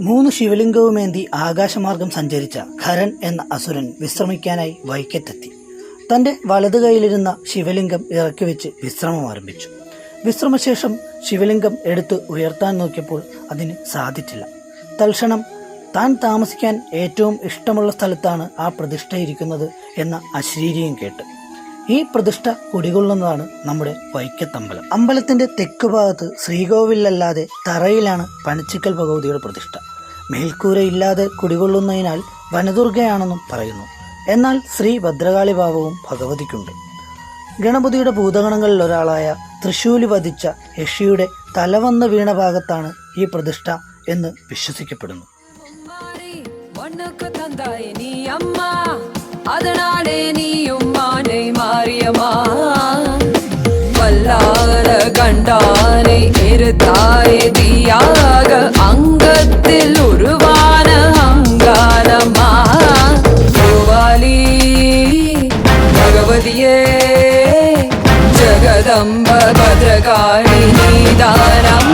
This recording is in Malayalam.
മൂന്ന് ശിവലിംഗവുമേന്തി ആകാശമാർഗം സഞ്ചരിച്ച ഖരൻ എന്ന അസുരൻ വിശ്രമിക്കാനായി വൈക്കത്തെത്തി. തന്റെ വലതു കൈയിലിരുന്ന ശിവലിംഗം ഇറക്കി വെച്ച് വിശ്രമം ആരംഭിച്ചു. വിശ്രമശേഷം ശിവലിംഗം എടുത്ത് ഉയർത്താൻ നോക്കിയപ്പോൾ അതിന് സാധിച്ചില്ല. തൽക്ഷണം താൻ താമസിക്കാൻ ഏറ്റവും ഇഷ്ടമുള്ള സ്ഥലത്താണ് ആ പ്രതിഷ്ഠ ഇരിക്കുന്നത് എന്ന അശരീരിയും കേട്ട്. ഈ പ്രതിഷ്ഠ കുടികൊള്ളുന്നതാണ് നമ്മുടെ വൈക്കത്തമ്പലം. അമ്പലത്തിന്റെ തെക്ക് ഭാഗത്ത് ശ്രീകോവിലല്ലാതെ തറയിലാണ് പനച്ചിക്കൽ ഭഗവതിയുടെ പ്രതിഷ്ഠ. മേൽക്കൂരയില്ലാതെ കുടികൊള്ളുന്നതിനാൽ വനദുർഗയാണെന്നും പറയുന്നു. എന്നാൽ ശ്രീ ഭദ്രകാളി ഭാവവും ഭഗവതിക്കുണ്ട്. ഗണപതിയുടെ ഭൂതഗണങ്ങളിൽ ഒരാളായ തൃശൂലി വധിച്ച യക്ഷിയുടെ തലവന്ന വീണ ഭാഗത്താണ് ഈ പ്രതിഷ്ഠ എന്ന് വിശ്വസിക്കപ്പെടുന്നു. കണ്ടാനെ ഇരുതായ ദിയാ ഗണപതിയേ ജഗദംബ ഭദ്രകാളിനി ദാനം